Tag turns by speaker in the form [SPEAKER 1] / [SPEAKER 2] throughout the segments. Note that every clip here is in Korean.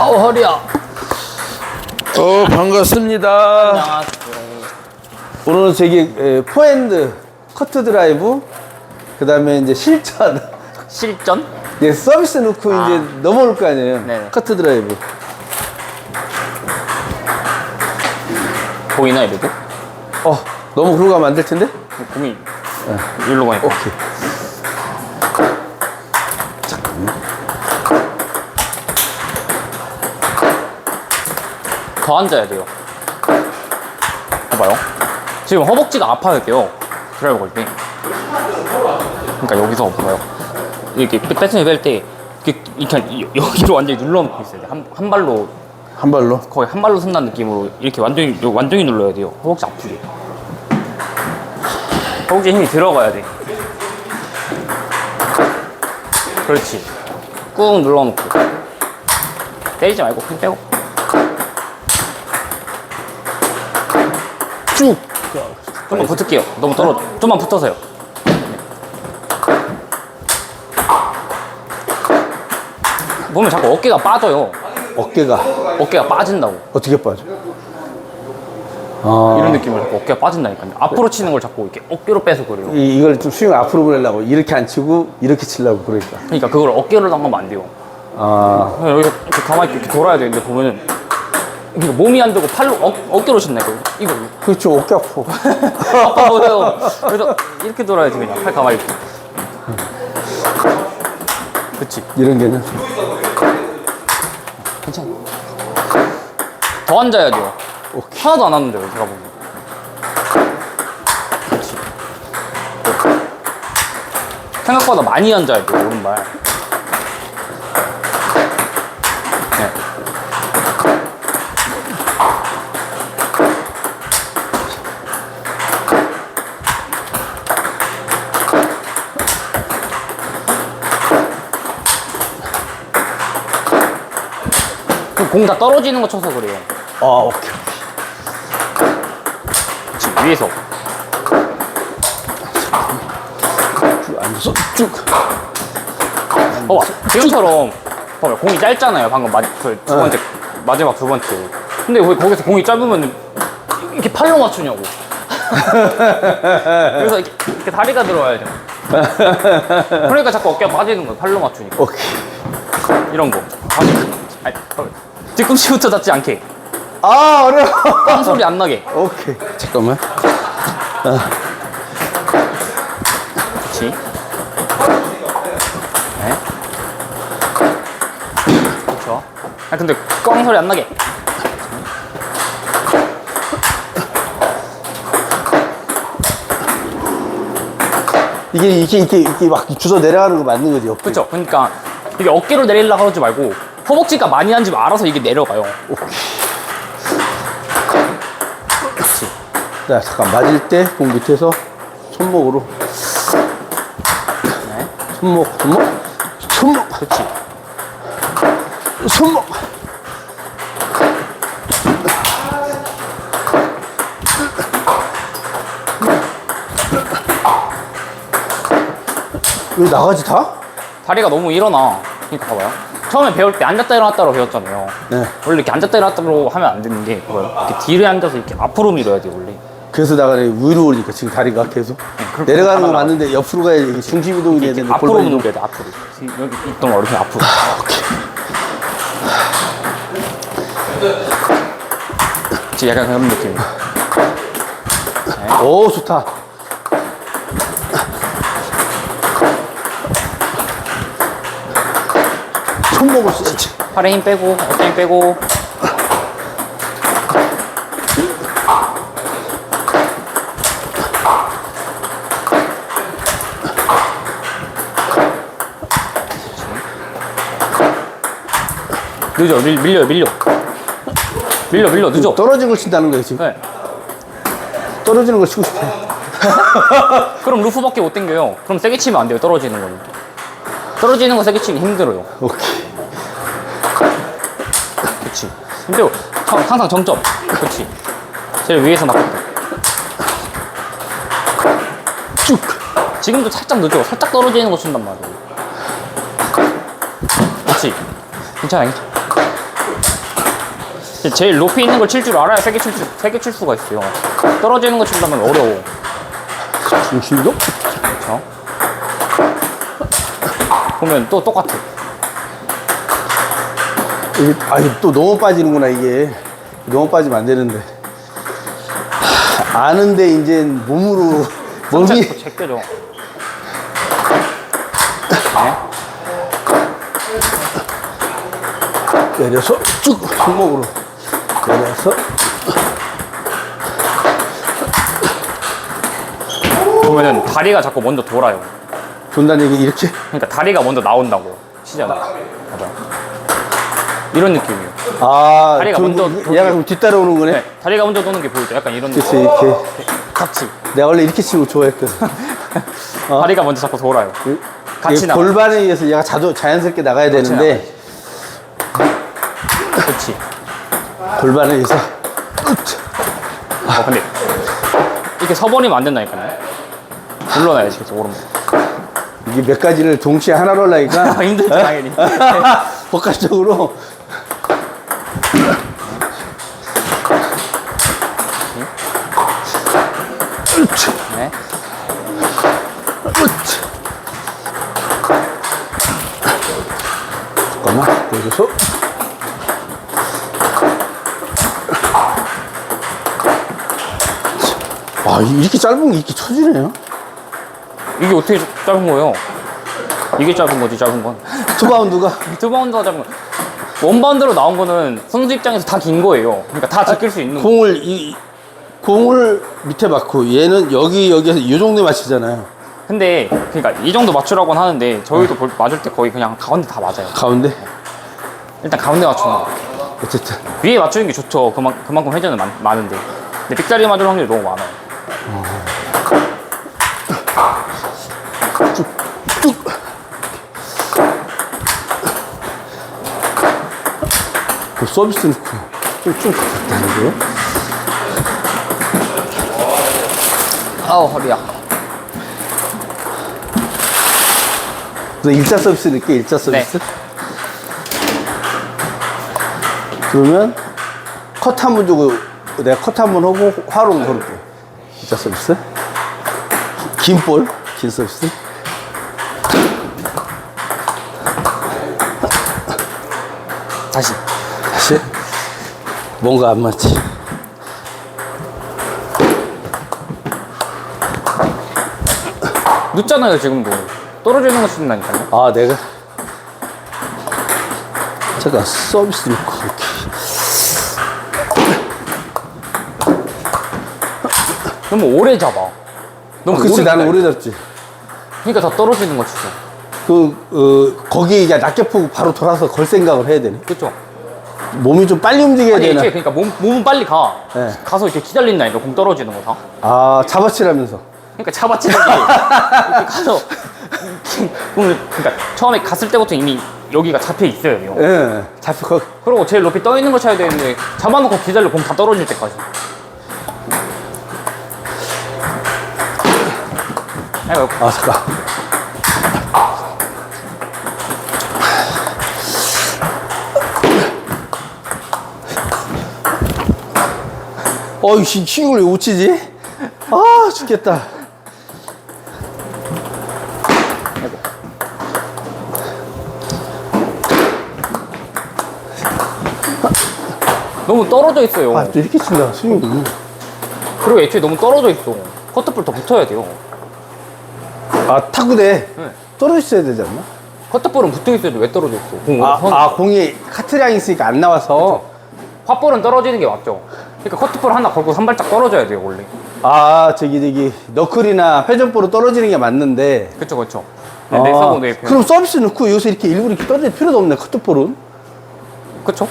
[SPEAKER 1] 아우 허리야.
[SPEAKER 2] 어 반갑습니다. 오늘은 저기 에, 포핸드 커트 드라이브 그다음에 이제 실전
[SPEAKER 1] 실전?
[SPEAKER 2] 예, 서비스 넣고
[SPEAKER 1] 아.
[SPEAKER 2] 이제 넘어올 거 아니에요.
[SPEAKER 1] 네네.
[SPEAKER 2] 커트 드라이브.
[SPEAKER 1] 보이나 이래도?
[SPEAKER 2] 어 너무 그러고 가면 안 될 텐데.
[SPEAKER 1] 공이 일로 가니까.
[SPEAKER 2] 오케이.
[SPEAKER 1] 더 앉아야 돼요. 봐봐요. 지금 허벅지가 아파야 돼요. 드라이브 걸 때. 그러니까 여기서 봐봐요. 이렇게 배트를 뺄때 이렇게, 여기로 완전히 눌러놓고 있어야 돼. 한, 한 발로
[SPEAKER 2] 한 발로.
[SPEAKER 1] 거의 한 발로 쓴다는 느낌으로 이렇게 완전히 완전히 눌러야 돼요. 허벅지 아프게. 허벅지 힘이 들어가야 돼. 그렇지. 꾹 눌러놓고 때리지 말고 힘 빼고
[SPEAKER 2] 쭉.
[SPEAKER 1] 좀만 붙을게요. 너무 떨어. 좀만 붙어서요. 보면 자꾸 어깨가 빠져요.
[SPEAKER 2] 어깨가
[SPEAKER 1] 어깨가 빠진다고.
[SPEAKER 2] 어떻게 빠져? 아.
[SPEAKER 1] 이런 느낌으로 자꾸 어깨가 빠진다니까요. 앞으로 치는 걸 자꾸 이렇게 어깨로 빼서 그래요.
[SPEAKER 2] 이, 이걸 좀 스윙 앞으로 보내려고 이렇게 안 치고 이렇게 치려고 그러니까.
[SPEAKER 1] 그러니까 그걸 어깨로 나가면 안 돼요.
[SPEAKER 2] 아.
[SPEAKER 1] 그냥 여기서 이렇게 가만히 이렇게 돌아야 되는데 보면은 그러니까 몸이 안 되고 팔로 어, 어깨로 친다고 이거
[SPEAKER 2] 그렇죠. 어깨 아파.
[SPEAKER 1] 아빠 보여요. 그래서 이렇게 돌아야지 그냥 팔 가만히 이렇게. 그렇지.
[SPEAKER 2] 이런 게는.
[SPEAKER 1] 괜찮아. 더 앉아야 돼요.
[SPEAKER 2] 오케이.
[SPEAKER 1] 하나도 안 앉는데요, 제가 보면. 그렇지. 생각보다 많이 앉아야 돼요, 오른발. 공 다 떨어지는 거 쳐서 그래요.
[SPEAKER 2] 아 오케이.
[SPEAKER 1] 지금 위에서.
[SPEAKER 2] 쭉 앉아서 쭉.
[SPEAKER 1] 봐봐 지금처럼 봐봐 공이 짧잖아요 방금 마, 그두
[SPEAKER 2] 네.
[SPEAKER 1] 번째 마지막 두 번째 근데 왜 거기서 공이 짧으면 이렇게 팔로 맞추냐고 그래서 이렇게, 이렇게 다리가 들어와야죠 그러니까 자꾸 어깨가 빠지는 거예요 팔로 맞추니까
[SPEAKER 2] 오케이.
[SPEAKER 1] 이런 거 아니, 봐봐. 뒤꿈치부터 닿지 않게
[SPEAKER 2] 아 어려워.
[SPEAKER 1] 꽝 소리 안 나게
[SPEAKER 2] 오케이. 잠깐만.
[SPEAKER 1] 그렇지 네 그렇죠 아 근데 꽝 소리 안 나게
[SPEAKER 2] 이게 이게 이게 이게 막 주워 내려가는 거 맞는 거지? 어깨.
[SPEAKER 1] 그렇죠. 그러니까 이게 어깨로 내리려고 하지 말고 허벅지가 많이 앉으면 알아서 이게 내려가요. 그렇지.
[SPEAKER 2] 자 잠깐 맞을 때 공 밑에서 손목으로.
[SPEAKER 1] 네.
[SPEAKER 2] 손목 손목 손목
[SPEAKER 1] 그렇지.
[SPEAKER 2] 손목. 왜 나가지 다?
[SPEAKER 1] 다리가 너무 일어나. 그러니까 봐봐요. 처음에 배울 때 앉았다 일어났다로 배웠잖아요.
[SPEAKER 2] 네.
[SPEAKER 1] 원래 이렇게 앉았다 일어났다로 하면 안 되는 게 그거예요. 이렇게 뒤에 앉아서 이렇게 앞으로 밀어야 돼 원래.
[SPEAKER 2] 그래서 나가네 위로 오니까 지금 다리가 계속
[SPEAKER 1] 그렇게
[SPEAKER 2] 내려가는 거
[SPEAKER 1] 하다가
[SPEAKER 2] 맞는데 옆으로 가야 돼. 중심 이동이 돼야
[SPEAKER 1] 이렇게
[SPEAKER 2] 되는데
[SPEAKER 1] 앞으로
[SPEAKER 2] 골반이
[SPEAKER 1] 밀어야 돼 앞으로. 여기 있던 어르신 앞으로. 지금 약간 그런 느낌.
[SPEAKER 2] 오 좋다. 손목을 써야지.
[SPEAKER 1] 팔에 힘 빼고 어깨 힘 빼고. 늦어 밀, 밀려 밀려 밀려 밀려 늦어
[SPEAKER 2] 떨어진 걸 친다는 거야 지금.
[SPEAKER 1] 네.
[SPEAKER 2] 떨어지는 걸 치고 싶어.
[SPEAKER 1] 그럼 루프밖에 못 당겨요 그럼 세게 치면 안 돼요 떨어지는 거는 떨어지는 거 세게 치기 힘들어요
[SPEAKER 2] 오케이.
[SPEAKER 1] 청- 항상 정점 그렇지 제일 위에서 맞거든
[SPEAKER 2] 쭉.
[SPEAKER 1] 지금도 살짝 늦어 살짝 떨어지는 거 친단 말이에요 그렇지 괜찮아 괜찮아 근데 제일 높이 있는 걸 칠 줄 알아야 세게 칠, 수- 세게 칠 수가 있어요. 떨어지는 거 친다면 어려워.
[SPEAKER 2] 중심도?
[SPEAKER 1] 그렇죠? 보면 또 똑같아.
[SPEAKER 2] 이게, 아, 이게 또 너무 빠지는구나, 이게. 너무 빠지면 안 되는데. 하, 아는데, 이제 몸으로, 몸이.
[SPEAKER 1] 제껴줘. 네.
[SPEAKER 2] 내려서 쭉 손목으로 내려서
[SPEAKER 1] 보면은 다리가 자꾸 먼저 돌아요.
[SPEAKER 2] 돈다는 얘기 이렇게
[SPEAKER 1] 그러니까 다리가 먼저 나온다고 시잖아. 이런 느낌이에요.
[SPEAKER 2] 아
[SPEAKER 1] 다리가
[SPEAKER 2] 좀
[SPEAKER 1] 먼저
[SPEAKER 2] 그럼 뒤따라오는 거네
[SPEAKER 1] 네, 다리가 먼저 도는 게 보이죠? 약간 이런
[SPEAKER 2] 그치
[SPEAKER 1] 느낌.
[SPEAKER 2] 이렇게
[SPEAKER 1] 같이.
[SPEAKER 2] 내가 원래 이렇게 거 좋아했거든
[SPEAKER 1] 다리가 먼저 자꾸 돌아요. 같이
[SPEAKER 2] 이게
[SPEAKER 1] 나가.
[SPEAKER 2] 골반에 의해서 얘가 자도 자연스럽게 나가야 되는데
[SPEAKER 1] 그렇지.
[SPEAKER 2] 골반에 의해서
[SPEAKER 1] 어, 근데 이렇게 서버리면 안 된다니까요. 물러나야지 계속 오른발.
[SPEAKER 2] 이게 몇 가지를 동시에 하나로 하려니까
[SPEAKER 1] 힘들죠,
[SPEAKER 2] 어?
[SPEAKER 1] 당연히.
[SPEAKER 2] 복합적으로
[SPEAKER 1] 네.
[SPEAKER 2] 잠깐만 여기서 아 이렇게 짧은 게 이렇게 쳐지네요
[SPEAKER 1] 이게 어떻게 짧은 거예요? 이게 짧은 거지, 짧은 건.
[SPEAKER 2] 투바운드가
[SPEAKER 1] 투바운드가 짧은 거. 원바운드로 나온 거는 선수 입장에서 다 긴 거예요. 그러니까 다 지킬 수 있는 거.
[SPEAKER 2] 공을 이 공을 밑에 맞고 얘는 여기 여기에서 이 정도에 맞추잖아요
[SPEAKER 1] 근데 그러니까 이 정도 맞추라고는 하는데 저희도 볼- 맞을 때 거의 그냥 가운데 다 맞아요.
[SPEAKER 2] 가운데
[SPEAKER 1] 일단 가운데 맞추는 거.
[SPEAKER 2] 어쨌든
[SPEAKER 1] 위에 맞추는 게 좋죠. 그만, 그만큼 회전은 많, 많은데. 근데 삑다리 맞을 확률이 너무 많아요.
[SPEAKER 2] 그 서비스 넣고 좀좀 다른데요?
[SPEAKER 1] 아우, 허리야.
[SPEAKER 2] 그래서 일자 서비스 넣게 일자 서비스
[SPEAKER 1] 네.
[SPEAKER 2] 그러면 컷 한 번 주고 내가 컷 한 번 하고 화로 걸을게 일자 서비스 긴 볼 긴 서비스
[SPEAKER 1] 다시.
[SPEAKER 2] 다시 뭔가 안 맞지
[SPEAKER 1] 늦잖아요, 지금도. 떨어지는 거 치는다니까요.
[SPEAKER 2] 아 내가 잠깐 서비스 넣고 이렇게
[SPEAKER 1] 너무 오래 잡아. 너무
[SPEAKER 2] 아, 그치 나는
[SPEAKER 1] 기다려.
[SPEAKER 2] 오래 잡지
[SPEAKER 1] 그러니까 다 떨어지는 거 치죠.
[SPEAKER 2] 그 어, 거기에 이제 낮게 보고 바로 돌아서 걸 생각을 해야 되네
[SPEAKER 1] 그쵸?
[SPEAKER 2] 몸이 좀 빨리 움직여야
[SPEAKER 1] 아니,
[SPEAKER 2] 되나
[SPEAKER 1] 이게 그러니까 몸, 몸은 빨리 가.
[SPEAKER 2] 네.
[SPEAKER 1] 가서 이렇게 기다린다니까, 공 떨어지는 거 다.
[SPEAKER 2] 아 잡아치라면서
[SPEAKER 1] 그러니까 잡아치는 게 이렇게 가서 공을 그러니까 처음에 갔을 때부터 이미 여기가 잡혀 있어요.
[SPEAKER 2] 예 잡고
[SPEAKER 1] 그리고 제일 높이 떠 있는 걸 쳐야 되는데 잡아놓고 기다려 공 다 떨어질 때까지. 아이고,
[SPEAKER 2] 아 잠깐 어이 씨 이걸 왜못 치지? 아 죽겠다
[SPEAKER 1] 너무 떨어져 있어요.
[SPEAKER 2] 아 또 이렇게 친다 스윙이
[SPEAKER 1] 그리고 애초에 너무 떨어져 있어. 커트볼 더 붙어야 돼요.
[SPEAKER 2] 아 타구대
[SPEAKER 1] 네.
[SPEAKER 2] 떨어져 있어야 되지 않나?
[SPEAKER 1] 커트볼은 붙어 있어도 왜 떨어져 있어? 공,
[SPEAKER 2] 아,
[SPEAKER 1] 선-
[SPEAKER 2] 아 공이 카트량이 있으니까 안 나와서
[SPEAKER 1] 화 볼은 떨어지는 게 맞죠. 그러니까 커트볼 하나 걸고 한 발짝 떨어져야 돼요 원래.
[SPEAKER 2] 아 저기 저기 너클이나 회전볼로 떨어지는 게 맞는데
[SPEAKER 1] 그쵸 그쵸.
[SPEAKER 2] 아,
[SPEAKER 1] 네, 서브 네,
[SPEAKER 2] 그럼 서비스 넣고 여기서 이렇게 일부러 이렇게 떨어질 필요도 없네 커트볼은
[SPEAKER 1] 그쵸?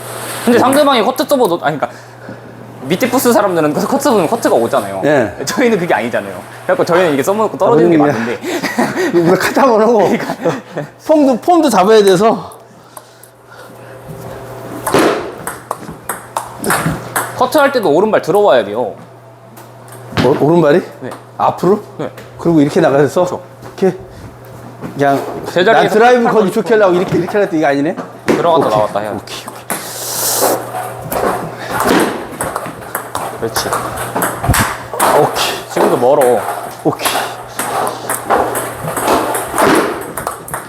[SPEAKER 1] 근데 상대방이 커트 서버 놓 아니 그러니까 밑에 부스 사람들은 그 커트 서버면 커트가 오잖아요.
[SPEAKER 2] 예.
[SPEAKER 1] 저희는 그게 아니잖아요. 그래갖고 저희는 이게 써먹고 떨어지는 게
[SPEAKER 2] 그냥-
[SPEAKER 1] 맞는데
[SPEAKER 2] 우리가 한번 하고
[SPEAKER 1] 그러니까.
[SPEAKER 2] 폼도 폼도 잡아야 돼서
[SPEAKER 1] 커트 할 때도 오른발 들어와야 돼요.
[SPEAKER 2] 어, 오른발이
[SPEAKER 1] 네.
[SPEAKER 2] 앞으로
[SPEAKER 1] 네.
[SPEAKER 2] 그리고 이렇게 나가서
[SPEAKER 1] 그쵸.
[SPEAKER 2] 이렇게 그냥
[SPEAKER 1] 제자리에서
[SPEAKER 2] 난 드라이브
[SPEAKER 1] 탁
[SPEAKER 2] 거기
[SPEAKER 1] 걸리고
[SPEAKER 2] 좋게 하려고 이렇게 이렇게 하려고 이게 아니네
[SPEAKER 1] 들어갔다
[SPEAKER 2] 오케이.
[SPEAKER 1] 나왔다 해야 돼.
[SPEAKER 2] 오케이
[SPEAKER 1] 그렇지.
[SPEAKER 2] 오케이.
[SPEAKER 1] 지금도 멀어.
[SPEAKER 2] 오케이.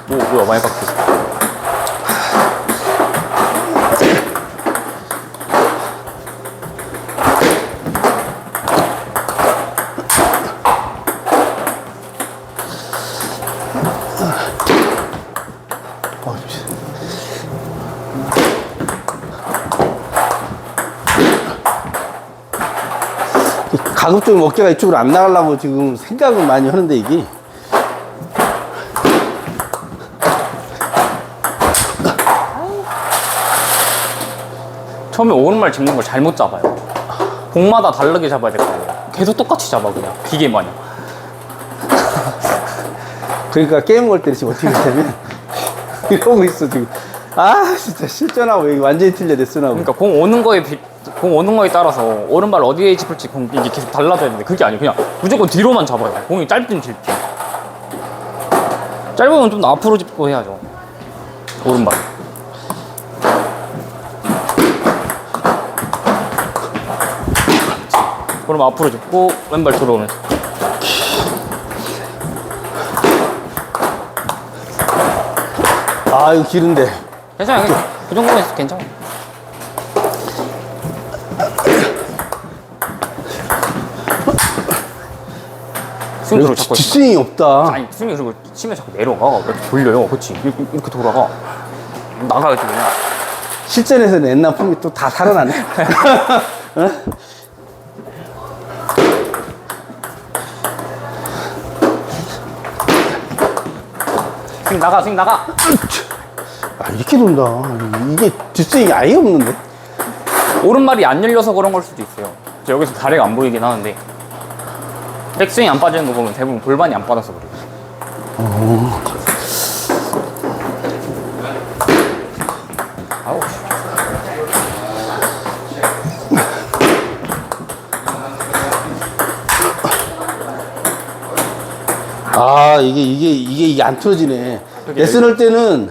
[SPEAKER 1] 오, 뭐야, 많이 바뀌었어.
[SPEAKER 2] 어, 가급적이면 어깨가 이쪽으로 안 나가려고 지금 생각을 많이 하는데 이게
[SPEAKER 1] 처음에 오른발 짚는 걸 잘못 잡아요. 공마다 다르게 잡아야 될거 아니에요. 계속 똑같이 잡아, 그냥. 기계 마냥.
[SPEAKER 2] 그러니까 게임 걸때 지금 어떻게 했냐면 이러고 있어 지금 아 진짜 실전하고 이게 완전히 틀려 레슨하고
[SPEAKER 1] 그러니까 공 오는 거에 비- 공 오는 거에 따라서 오른발 어디에 짚을지 공 이게 계속 달라져야 되는데 그게 아니고 그냥 무조건 뒤로만 잡아요. 공이 짧든 길든. 짧으면 좀 더 앞으로 짚고 해야죠. 오른발. 그럼 앞으로 짚고 왼발 들어오면서.
[SPEAKER 2] 아 이거 길은데
[SPEAKER 1] 괜찮아요. 그냥 그 정도면 괜찮아. 잡고 있어.
[SPEAKER 2] 뒷스윙이 없다
[SPEAKER 1] 아니 스윙 그리고 치면 자꾸 내려가. 이렇게 돌려요. 그렇지. 이렇게, 이렇게 돌아가. 나가야지 그냥.
[SPEAKER 2] 실전에서는 옛날 폼이 또 다 살아나네 어?
[SPEAKER 1] 스윙 나가. 스윙 나가.
[SPEAKER 2] 아 이렇게 돈다 이게 뒷스윙이 아예 없는데
[SPEAKER 1] 오른발이 안 열려서 그런 걸 수도 있어요. 저 여기서 다리가 안 보이긴 하는데 백스윙 안 빠지는 거 보면 대부분 골반이 안 빠져서 그래요. 아우. 씨.
[SPEAKER 2] 아 이게 이게 이게 이게 안 틀어지네 레슨 할 때는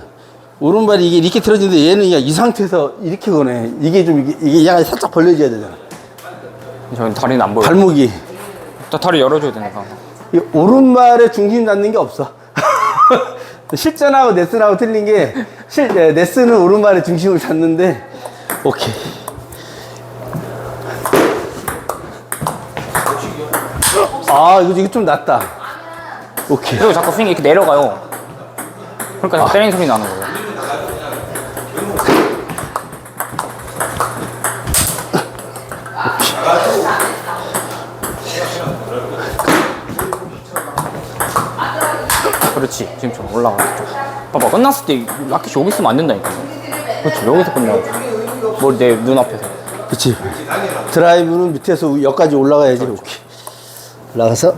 [SPEAKER 2] 오른발이 이게 이렇게 틀어지는데 얘는 그냥 이 상태에서 이렇게 거네 이게 좀 이게, 이게 약간 살짝 벌려져야 되잖아
[SPEAKER 1] 저는 다리는 안 보여요.
[SPEAKER 2] 발목이
[SPEAKER 1] 딱 다리 열어줘야 되니까.
[SPEAKER 2] 이 오른발에 중심 잡는 게 없어. 실전하고 레슨하고 틀린 게 실, 네, 레슨은 오른발에 중심을 잡는데 오케이. 아 이거 이거 좀 낫다. 오케이.
[SPEAKER 1] 그리고 자꾸 스윙이 이렇게 내려가요. 그러니까 자꾸 때리는 소리 나는 거예요. 그렇지. 지금처럼 올라가죠. 봐봐, 끝났을 때 라켓이 여기 있으면 안 된다니까. 그렇지, 여기서 끝나야지. 뭘내 눈앞에서.
[SPEAKER 2] 그렇지. 드라이브는 밑에서 여기까지 올라가야지. 오케이. 올라가서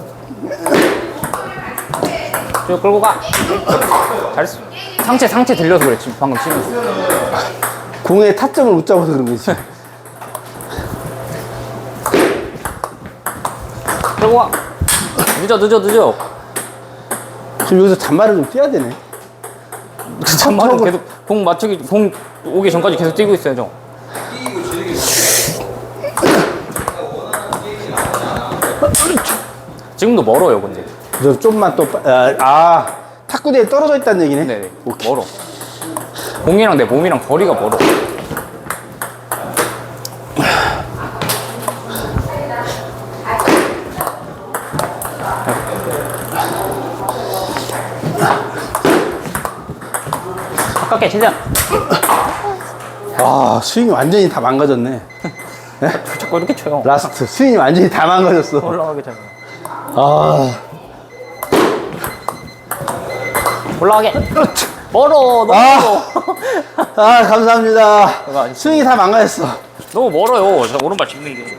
[SPEAKER 1] 쭉 끌고 가. 잘했어. 상체, 상체 들려서 그래, 지금 방금 치면서.
[SPEAKER 2] 공의 타점을 못 잡아서 그런 거지.
[SPEAKER 1] 끌고 가. 늦어, 늦어, 늦어.
[SPEAKER 2] 지금 여기서 잔말을 좀 뛰어야 되네.
[SPEAKER 1] 잠만은 계속 공 맞추기 공 오기 전까지 계속 뛰고 있어야죠. 지금도 멀어요, 근데.
[SPEAKER 2] 그래서 좀만 또, 빠- 아, 아 탁구대에 떨어져 있다는 얘기네.
[SPEAKER 1] 네, 멀어. 공이랑 내 몸이랑 거리가 멀어. 가깝게 최대한
[SPEAKER 2] 아, 스윙이 완전히 다 망가졌네.
[SPEAKER 1] 자꾸 이렇게 쳐요.
[SPEAKER 2] 라스트. 스윙이 완전히 다 망가졌어.
[SPEAKER 1] 올라가게 잘.
[SPEAKER 2] 아,
[SPEAKER 1] 올라가게. 멀어, 너무
[SPEAKER 2] 아.
[SPEAKER 1] 멀어.
[SPEAKER 2] 아, 감사합니다. 스윙이 다 망가졌어.
[SPEAKER 1] 너무 멀어요. 저 오른발 짚는 게.